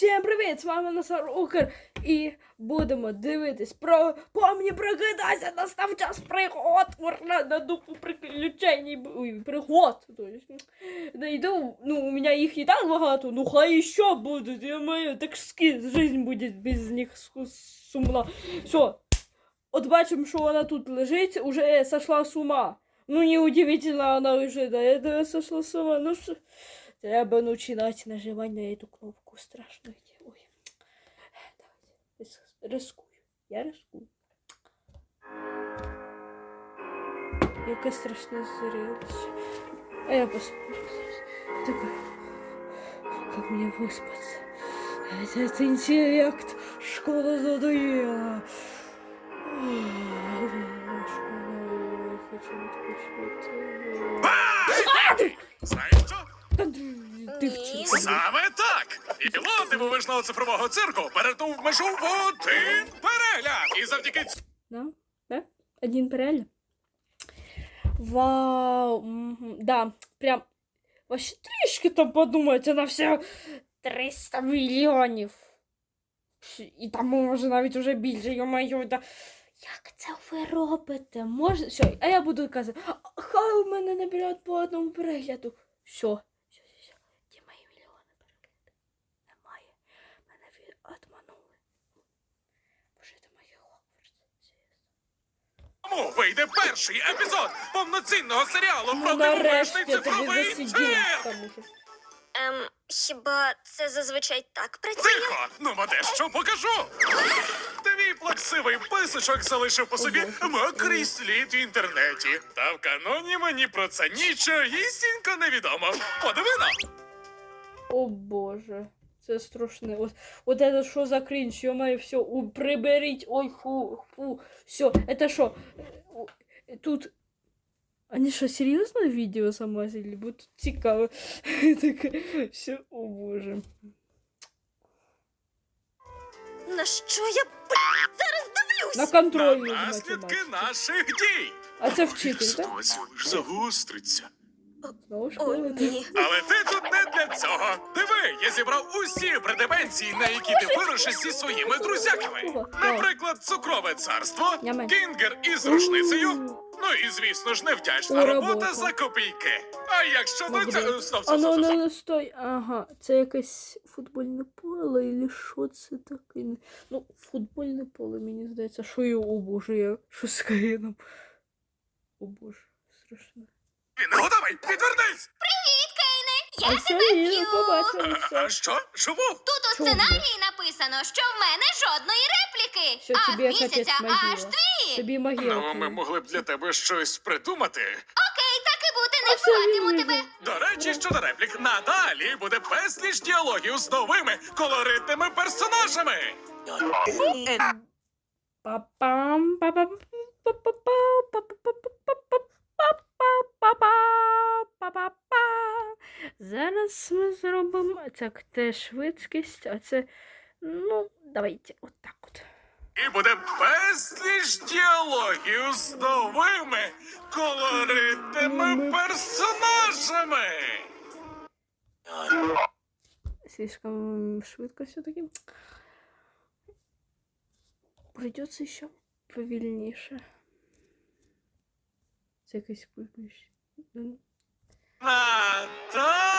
Всім привіт! З вами Насар Укр. І будемо дивитись про помні прокидайся, настав час пригод. Ура, на дупу приключень. Ой, пригод. Найду, ну, у меня їх і так багато, ну хай ще будуть. Я маю, так ски, жизнь буде без них сумна. Все. От бачимо, що вона тут лежить, уже сошла с ума. Ну, неудивительно, она уже до этого сошла с ума. Ну, что... Треба начинать нажимать на эту кнопку. Страшно. где. Ой. Давайте. Рис- Рискую. Я рискую. Яке страшне зрелище. А я посплю. Такой. Как мне выспаться? Этот интеллект. Школа задоела. Школа, я хочу Саме так! Ілон дивовижного цифрового цирку перетнув межу в один перегляд! І завдяки ц- Да? Да? Один параллель. Вау. Да, прям. Вообще трішки там подумать, на все 300 мільйонів. І там може навіть уже більше, йо-моє, да. Як це ви робите? Може. Все, а я буду казати, хай у мене наберуть по одному перегляду. Все, все. Де мої мільйони перегляду? Немає. Мене ви отманули. Боже, це моє Хогвартс. Серйозно. Тому вийде перший епізод повноцінного серіалу Ну, про дивовижний цифровий цирк! Ем, хіба це зазвичай так працює? Тихо! Ну, ма дещо покажу! Твій плаксивий писочок залишив по собі мокрий слід в інтернеті. Та в каноні мені про це нічогісінько не відомо. Подивино! О боже, це страшне. От, от это що за крінж, ё-моё, все, у, приберіть, ой, фу, фу, все, это що? Е, Тут, они що, серйозно відео замазали? Бо тут цікаво. Таке, все, о боже. На що я блін, зараз дивлюсь? На На контрольну з наслідки математики. наших дій! А це вчитель, так? Ситуація лиш загостриться. Знову О, ні. Але ти тут не для цього. Диви, я зібрав усі предебенції, на які ти вирушиш зі своїми друзяками. Наприклад, цукрове царство, кінгер із рушницею. Ну і звісно ж, невдячна робота за копійки. А якщо до цього стоп, стоп, ну, стоп, ну, стоп. ну, стой. Ага, це якесь футбольне поле, і що це таке? Ну, футбольне поле, мені здається, що я, о боже, я що з Каїном. О боже, страшно. Готовий, підвернись! А все, я побачила А, все. а що? Чому? Тут у сценарії написано, що в мене жодної репліки. Все, а тобі місяця капець аж могила. дві. Тобі Ну, ми могли б для тебе щось придумати. Окей, так і бути, не він тебе. До речі, щодо реплік, надалі буде безліч діалогів з новими колоритними персонажами. Па-пам, па-пам, Зараз ми зробимо так, це швидкість, а це. Ну, давайте, отак от. І буде безліч діалогів з новими колоритними персонажами. Слишком швидко все-таки. Придется еще повільніше. Це якась пульпищ. Наталі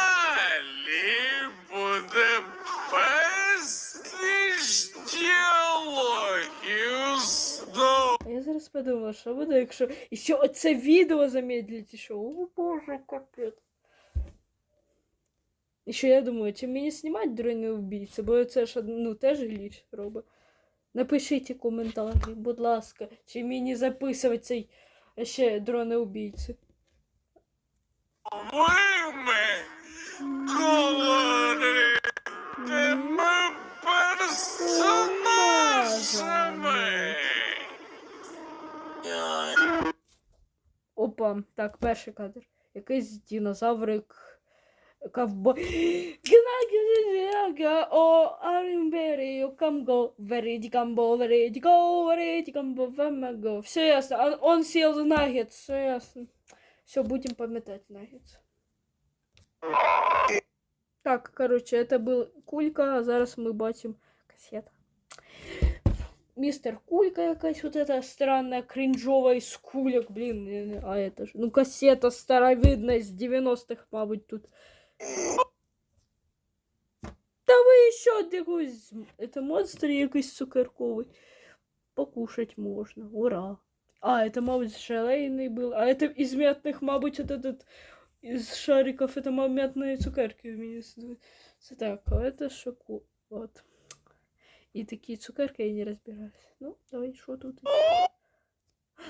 діалогів з. А я зараз подумала, що буде, якщо і ще оце відео замедлить, і що, о боже, капець. І що я думаю, чи мені знімати дрони вбійця, бо це ж ну, теж гліч робить. Напишіть коментарі, будь ласка, чи мені записувати цей ще дрони убійці. колоритними персонажами. Опа, так, перший кадр. Якийсь динозаврик. Ковбой. О арімбері о камго верить камбо верить го верить камбо вамаго. Все ясно. Он, он сел в наггет, все ясно. Все, будем пам'ятати наггет. Так, коротше, це був кулька, а зараз ми бачимо касета. Містер Кулька якась вот эта странная, кринжова из кулек, блин, не- а это ж, ну кассета старовидная з 90-х, мабуть, тут. Та ви що якийсь, это монстр якийсь цукерковий. Покушать можна, ура. А, это, мабуть, шалейный был, а это из мятных, мабуть, вот этот из шариков, это мятные цукерки вместе. Це так, а это шоколад. І такі цукерки я не розбираюсь. Ну, давай, що тут?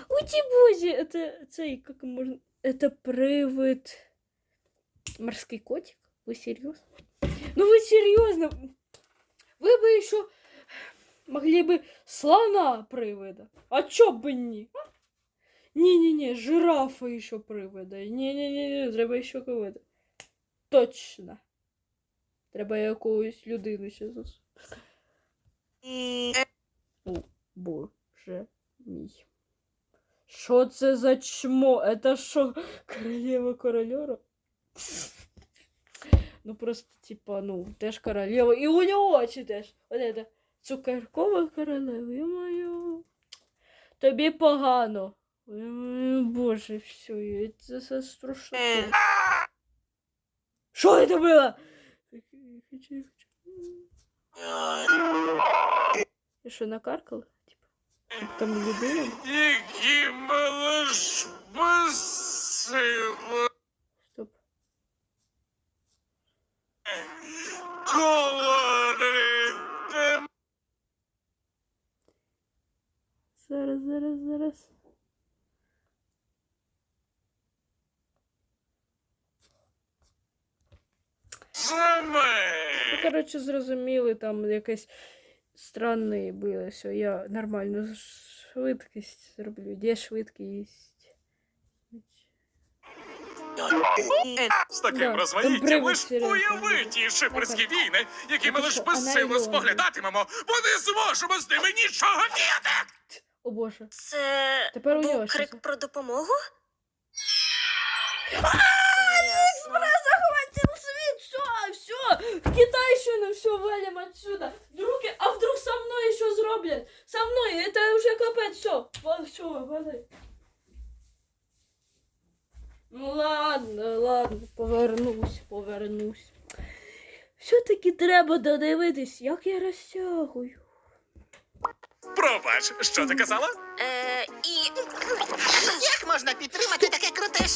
У бозі, это цей, как можно... Это привид... Морской котик? Вы серьезно? Ну вы серьезно? Вы бы еще могли бы слона привида. А чо б ні? а? Не-не-не, жирафа еще привида. Не-не-не, треба еще кого-то. Точно. Треба якоюсь людину ще зас. О, боже мій. Що це за чмо? Это що, королева корольора? Ну просто, типа, ну, теж королева. І у нього очі теж. От это. Цукеркова королева, ё-моё. Тобі погано. Ой, Боже, все, це все страшно. Що це було? Ти що, накаркала? Типа, там людина? Які малиш безсила. Стоп. Колори. Зараз, зараз, зараз. Саме. Ну, коротше, зрозуміли, там якесь странне було все. Я нормальну швидкість зроблю. Де швидкість? З таким Да, там розваїттям привид лиш серйозний уяви ті шиперські війни, які ми лиш безсило споглядатимемо, бо не зможемо з ними нічого діяти. О боже. Це Тепер був крик про допомогу? Алиэкспресс захватил свет! Все, все! В Китайщину все, валим отсюда! Вдруг, а вдруг со мной еще зроблять? Со мной, это уже капец, все! Все, вали. Ну ладно, ладно, повернусь, повернусь. Все-таки треба додивитись, як я розтягую. Пробач, що ти казала? Е, і Як можна підтримати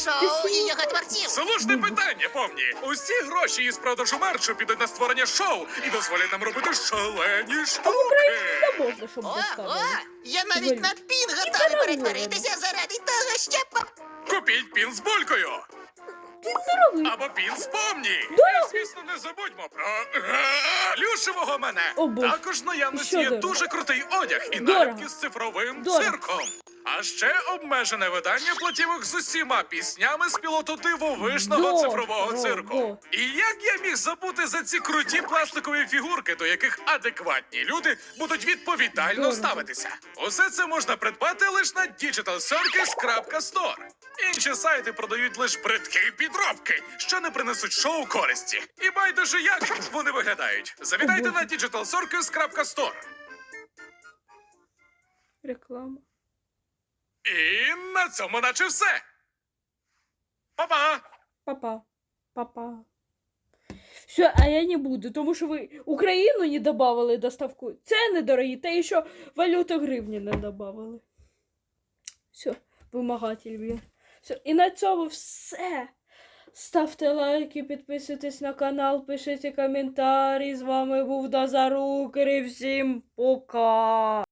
шоу і його творців? Слушне питання, помні. Усі гроші із продажу мерчу підуть на створення шоу і дозволять нам робити шалені штуки. Не можна, щоб Ого! доставили. Я навіть на пін готовий перетворитися заради того, щоб... Купіть пін з булькою. Дорогий. Або пін з помні. І, звісно, не забудьмо про е, плюшевого мене. О, Боже. Також в наявності Що є дорого? дуже крутий одяг і Дорого. наліпки з цифровим Дорого. цирком. А ще обмежене видання платівок з усіма піснями з пілоту дивовижного Дорого. цифрового цирку. І як я міг забути за ці круті пластикові фігурки, до яких адекватні люди будуть відповідально Дорого. ставитися? Усе це можна придбати лише на digitalcircus.store. Інші сайти продають лише бридкі підробки, що не принесуть шоу користі. І байдуже як вони виглядають. Завітайте на digitalcircus.store. Реклама. І на цьому наче все. Па-па! Папа. Папа. Все, а я не буду, тому що ви Україну не додавали доставку. Ціни дорогі, та і що валюта гривні не додавали. Все, вимагатель він. Все, і на цьому все. Ставте лайки, підписуйтесь на канал, пишіть коментарі. З вами був Дазарукер і всім пока.